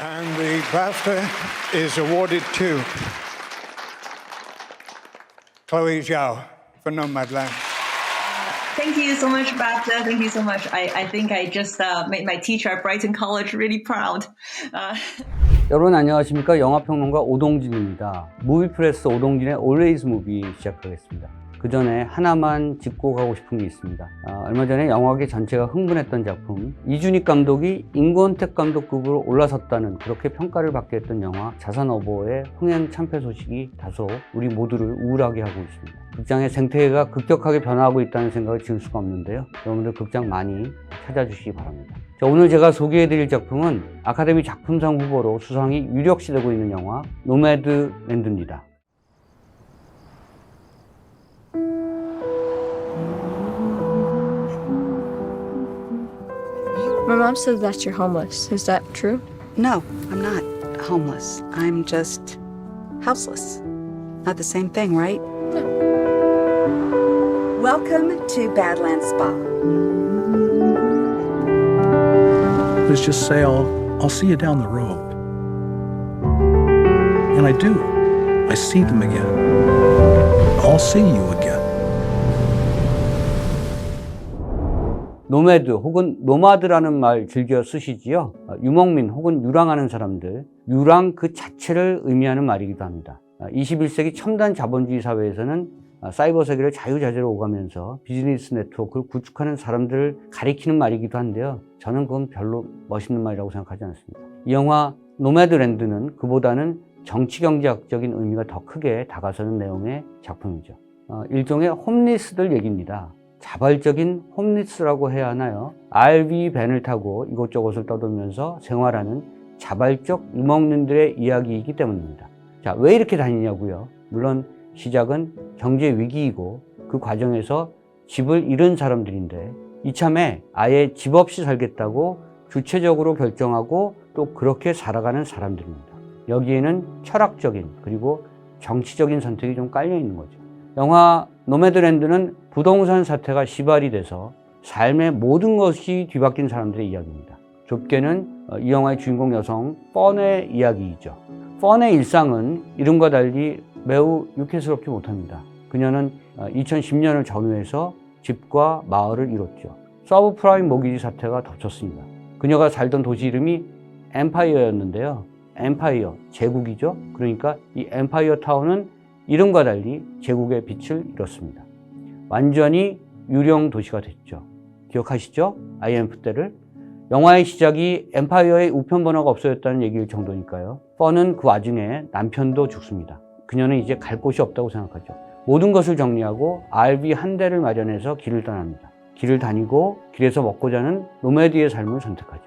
And the BAFTA is awarded to Chloe Zhao for Nomadland. Thank you so much, BAFTA. Thank you so much. I, I think I just uh, made my teacher at Brighton College really proud. Uh, 여러분 안녕하십니까 영화평론가 오동진입니다 무비프레스 오동진의 Always Movie 시작하겠습니다 그 전에 하나만 짚고 가고 싶은 게 있습니다. 아, 얼마 전에 영화계 전체가 흥분했던 작품 이준익 감독이 임권택 감독급으로 올라섰다는 그렇게 평가를 받게 했던 영화 자산어보의 흥행 참패 소식이 다소 우리 모두를 우울하게 하고 있습니다. 극장의 생태계가 급격하게 변화하고 있다는 생각을 지울 수가 없는데요. 여러분들 극장 많이 찾아주시기 바랍니다. 자, 오늘 제가 소개해드릴 작품은 아카데미 작품상 후보로 수상이 유력시되고 있는 영화 노매드 랜드입니다. My mom says that you're homeless. Is that true? No, I'm not homeless. I'm just houseless. Not the same thing, right? Welcome to Badlands Spa. Let's just say I'll, I'll see you down the road. And I do. I see them again. I'll see you again. 노매드 혹은 노마드라는 말 즐겨 쓰시지요. 어, 유목민 혹은 유랑하는 사람들, 유랑 그 자체를 의미하는 말이기도 합니다. 21세기 첨단 자본주의 사회에서는 아, 사이버 세계를 자유자재로 오가면서 비즈니스 네트워크를 구축하는 사람들을 가리키는 말이기도 한데요. 저는 그건 별로 멋있는 말이라고 생각하지 않습니다. 이 영화 노매드랜드는 그보다는 정치 경제학적인 의미가 더 크게 다가서는 내용의 작품이죠. 어, 일종의 홈리스들 얘기입니다. 자발적인 홈리스라고 해야 하나요? RV 밴을 타고 이곳저곳을 떠돌면서 생활하는 자발적 유목민들의 이야기이기 때문입니다. 자, 왜 이렇게 다니냐고요? 물론 시작은 경제 위기이고 그 과정에서 집을 잃은 사람들인데 이참에 아예 집 없이 살겠다고 주체적으로 결정하고 또 그렇게 살아가는 사람들입니다. 여기에는 철학적인 그리고 정치적인 선택이 좀 깔려 있는 거죠. 영화 노매드랜드는 부동산 사태가 시발이 돼서 삶의 모든 것이 뒤바뀐 사람들의 이야기입니다. 좁게는 어, 이 영화의 주인공 여성 펀의 이야기이죠. 펀의 일상은 이름과 달리 매우 유쾌스럽지 못합니다. 그녀는 2010년을 전후해서 집과 마을을 잃었죠. 서브프라임 모기지 사태가 덮쳤습니다. 그녀가 살던 도시 이름이 엠파이어였는데요. 엠파이어, 제국이죠. 그러니까 이 엠파이어 타운은 이름과 달리 제국의 빛을 잃었습니다. 완전히 유령 도시가 됐죠. 기억하시죠? IMF 때를. 영화의 시작이 엠파이어의 우편 번호가 없어졌다는 얘기일 정도니까요. 뻔은 그 와중에 남편도 죽습니다. 그녀는 이제 갈 곳이 없다고 생각하죠. 모든 것을 정리하고 RV 한 대를 마련해서 길을 떠납니다. 길을 다니고 길에서 먹고 자는 노매드의 삶을 선택하죠.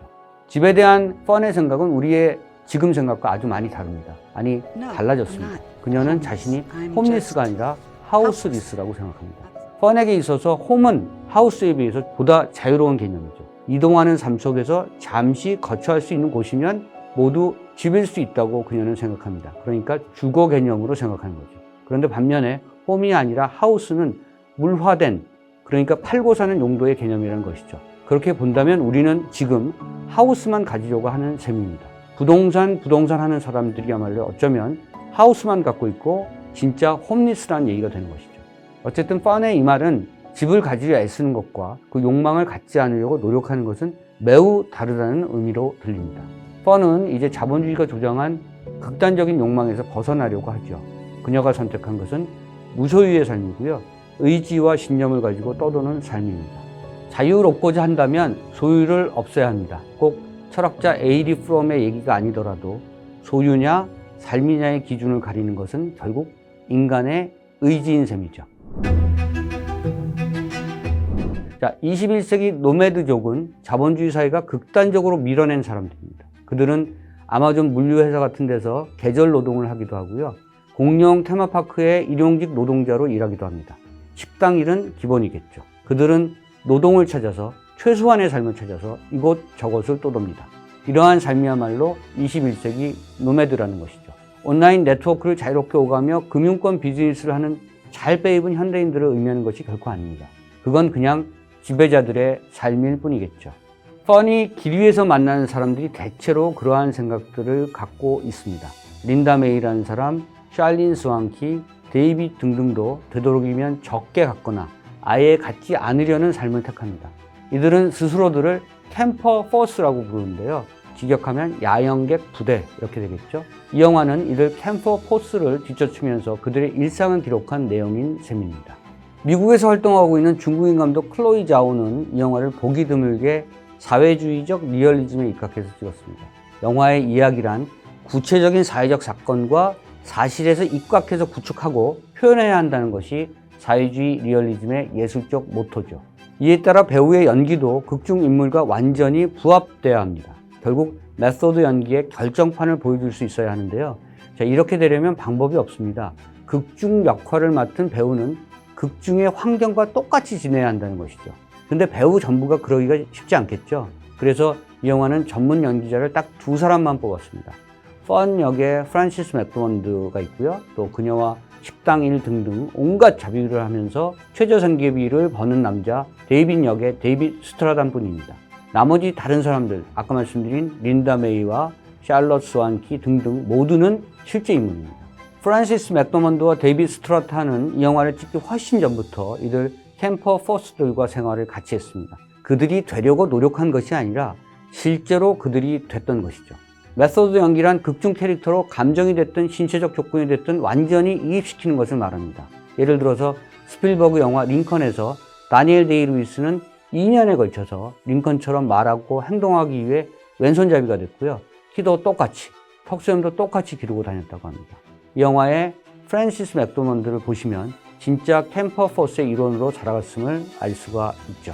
집에 대한 펀의 생각은 우리의 지금 생각과 아주 많이 다릅니다. 아니, 달라졌습니다. 그녀는 자신이 홈리스가 아니라 하우스리스라고 생각합니다. 펀에게 있어서 홈은 하우스에 비해서 보다 자유로운 개념이죠. 이동하는 삶 속에서 잠시 거처할 수 있는 곳이면 모두 집일 수 있다고 그녀는 생각합니다. 그러니까 주거 개념으로 생각하는 거죠. 그런데 반면에 홈이 아니라 하우스는 물화된 그러니까 팔고 사는 용도의 개념이라는 것이죠. 그렇게 본다면 우리는 지금 하우스만 가지려고 하는 셈입니다. 부동산, 부동산 하는 사람들이야말로 어쩌면 하우스만 갖고 있고 진짜 홈리스라는 얘기가 되는 것이죠. 어쨌든 펀의 이 말은 집을 가지려 애쓰는 것과 그 욕망을 갖지 않으려고 노력하는 것은 매우 다르다는 의미로 들립니다. 펀은 이제 자본주의가 조장한 극단적인 욕망에서 벗어나려고 하죠. 그녀가 선택한 것은 무소유의 삶이고요. 의지와 신념을 가지고 떠도는 삶입니다. 자유롭고자 한다면 소유를 없애야 합니다. 꼭 철학자 에이리 프롬의 얘기가 아니더라도 소유냐 삶이냐의 기준을 가리는 것은 결국 인간의 의지인 셈이죠. 자, 21세기 노매드족은 자본주의 사회가 극단적으로 밀어낸 사람들입니다. 그들은 아마존 물류회사 같은 데서 계절 노동을 하기도 하고요. 공영 테마파크의 일용직 노동자로 일하기도 합니다. 식당 일은 기본이겠죠. 그들은 노동을 찾아서 최소한의 삶을 찾아서 이곳 저곳을 떠돕니다. 이러한 삶이야말로 21세기 노매드라는 것이죠. 온라인 네트워크를 자유롭게 오가며 금융권 비즈니스를 하는 잘 빼입은 현대인들을 의미하는 것이 결코 아닙니다. 그건 그냥 지배자들의 삶일 뿐이겠죠. 펀이 길 위에서 만나는 사람들이 대체로 그러한 생각들을 갖고 있습니다. 린다 메이라는 사람, 샬린 스완키, 데이빗 등등도 되도록이면 적게 갖거나 아예 갖지 않으려는 삶을 택합니다. 이들은 스스로들을 캠퍼 포스라고 부르는데요. 직역하면 야영객 부대 이렇게 되겠죠. 이 영화는 이들 캠퍼 포스를 뒤쫓으면서 그들의 일상을 기록한 내용인 셈입니다. 미국에서 활동하고 있는 중국인 감독 클로이 자오는 이 영화를 보기 드물게 사회주의적 리얼리즘에 입각해서 찍었습니다. 영화의 이야기란 구체적인 사회적 사건과 사실에서 입각해서 구축하고 표현해야 한다는 것이 사회주의 리얼리즘의 예술적 모토죠. 이에 따라 배우의 연기도 극중 인물과 완전히 부합돼야 합니다. 결국 메소드 연기의 결정판을 보여줄 수 있어야 하는데요. 자, 이렇게 되려면 방법이 없습니다. 극중 역할을 맡은 배우는 극중의 환경과 똑같이 지내야 한다는 것이죠. 근데 배우 전부가 그러기가 쉽지 않겠죠. 그래서 이 영화는 전문 연기자를 딱 두 사람만 뽑았습니다. 펀 역의 프란시스 맥도먼드가 있고요. 또 그녀와 식당 일 등등 온갖 자비를 하면서 최저 생계비를 버는 남자 데이빗 역의 데이빗 스트라단 분입니다. 나머지 다른 사람들 아까 말씀드린 린다 메이와 샬럿 스완키 등등 모두는 실제 인물입니다. 프란시스 맥도먼드와 데이빗 스트라탄은 이 영화를 찍기 훨씬 전부터 이들 캠퍼 포스들과 생활을 같이 했습니다. 그들이 되려고 노력한 것이 아니라 실제로 그들이 됐던 것이죠. 메소드 연기란 극중 캐릭터로 감정이 됐든 신체적 조건이 됐든 완전히 이입시키는 것을 말합니다. 예를 들어서 스필버그 영화 링컨에서 다니엘 데이 루이스는 2년에 걸쳐서 링컨처럼 말하고 행동하기 위해 왼손잡이가 됐고요. 키도 똑같이, 턱수염도 똑같이 기르고 다녔다고 합니다. 이 영화의 프랜시스 맥도먼드를 보시면 진짜 캠퍼 포스의 일원으로 자라갔음을 알 수가 있죠.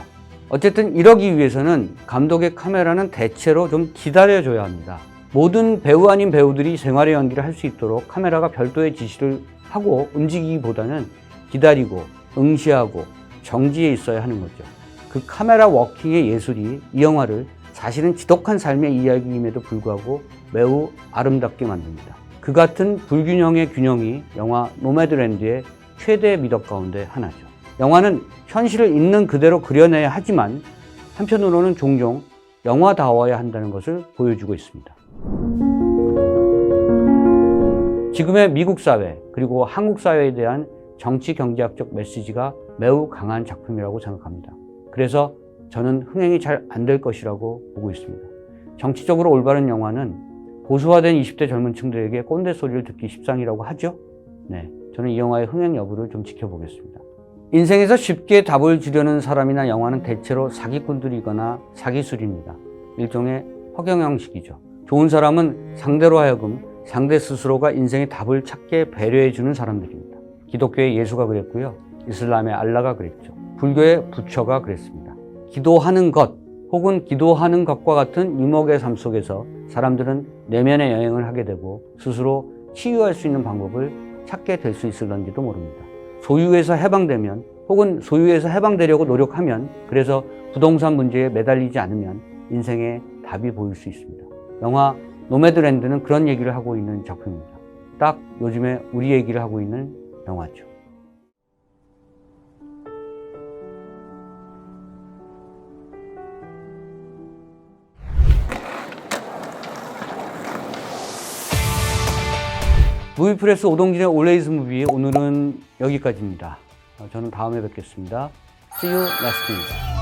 어쨌든 이러기 위해서는 감독의 카메라는 대체로 좀 기다려줘야 합니다. 모든 배우 아닌 배우들이 생활의 연기를 할 수 있도록 카메라가 별도의 지시를 하고 움직이기보다는 기다리고 응시하고 정지해 있어야 하는 거죠. 그 카메라 워킹의 예술이 이 영화를 사실은 지독한 삶의 이야기임에도 불구하고 매우 아름답게 만듭니다. 그 같은 불균형의 균형이 영화 노매드랜드의 최대 미덕 가운데 하나죠. 영화는 현실을 있는 그대로 그려내야 하지만 한편으로는 종종 영화다워야 한다는 것을 보여주고 있습니다. 지금의 미국 사회 그리고 한국 사회에 대한 정치 경제학적 메시지가 매우 강한 작품이라고 생각합니다. 그래서 저는 흥행이 잘 안 될 것이라고 보고 있습니다. 정치적으로 올바른 영화는 보수화된 20대 젊은 층들에게 꼰대 소리를 듣기 십상이라고 하죠. 네. 저는 이 영화의 흥행 여부를 좀 지켜보겠습니다. 인생에서 쉽게 답을 주려는 사람이나 영화는 대체로 사기꾼들이거나 사기술입니다. 일종의 허경 형식이죠. 좋은 사람은 상대로 하여금 상대 스스로가 인생의 답을 찾게 배려해주는 사람들입니다. 기독교의 예수가 그랬고요. 이슬람의 알라가 그랬죠. 불교의 부처가 그랬습니다. 기도하는 것 혹은 기도하는 것과 같은 유목의 삶 속에서 사람들은 내면의 여행을 하게 되고 스스로 치유할 수 있는 방법을 찾게 될 수 있을런지도 모릅니다. 소유에서 해방되면 혹은 소유에서 해방되려고 노력하면 그래서 부동산 문제에 매달리지 않으면 인생의 답이 보일 수 있습니다. 영화 노매드랜드는 그런 얘기를 하고 있는 작품입니다. 딱 요즘에 우리 얘기를 하고 있는 영화죠. 무비프레스 오동진의 올레이즈 무비 오늘은 여기까지입니다. 어, 저는 다음에 뵙겠습니다. See you next week.